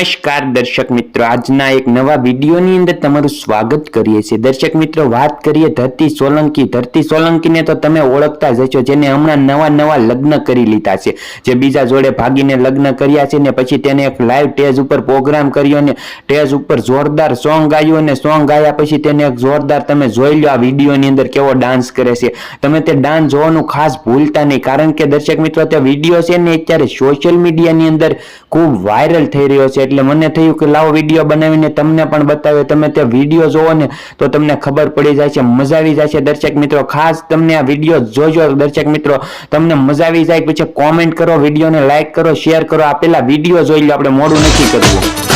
નમસ્કાર દર્શક મિત્રો. આજના એક નવા વિડીયોની અંદર તમારું સ્વાગત કરીએ છીએ. દર્શક મિત્રો, વાત કરીએ ધરતી સોલંકી. ધરતી સોલંકીને તો તમે ઓળખતા જ હશો, જેને હમણાં નવા નવા લગ્ન કરી લીધા છે. જે બીજા જોડે ભાગીને લગ્ન કર્યા છે ને પછી તેને એક લાઈવ ટેજ ઉપર પ્રોગ્રામ કર્યો ને ટેજ ઉપર જોરદાર સોંગ ગાયું અને સોંગ ગાયા પછી તેને એક જોરદાર તમે જોઈ લો આ વિડીયોની અંદર કેવો ડાન્સ કરે છે. તમે તે ડાન્સ જોવાનું ખાસ ભૂલતા નહીં, કારણ કે દર્શક મિત્રો તે વીડિયો છે ને અત્યારે સોશિયલ મીડિયાની અંદર ખૂબ વાયરલ થઈ રહ્યો છે. એટલે મને થયું કે લાવો વીડિયો બનાવીને તમને પણ બતાવે. તમે તે વીડિયો જોવો ને તો તમને ખબર પડી જાય છે, મજા આવી જાય છે દર્શક મિત્રો. ખાસ તમને આ વીડિયો જોજો દર્શક મિત્રો. તમને મજા આવી જાય, પછી કોમેન્ટ કરો, વિડીયોને લાઈક કરો શેર કરો. આ પેલા વીડિયો જોઈ લો, આપણે મોડું નથી કરવું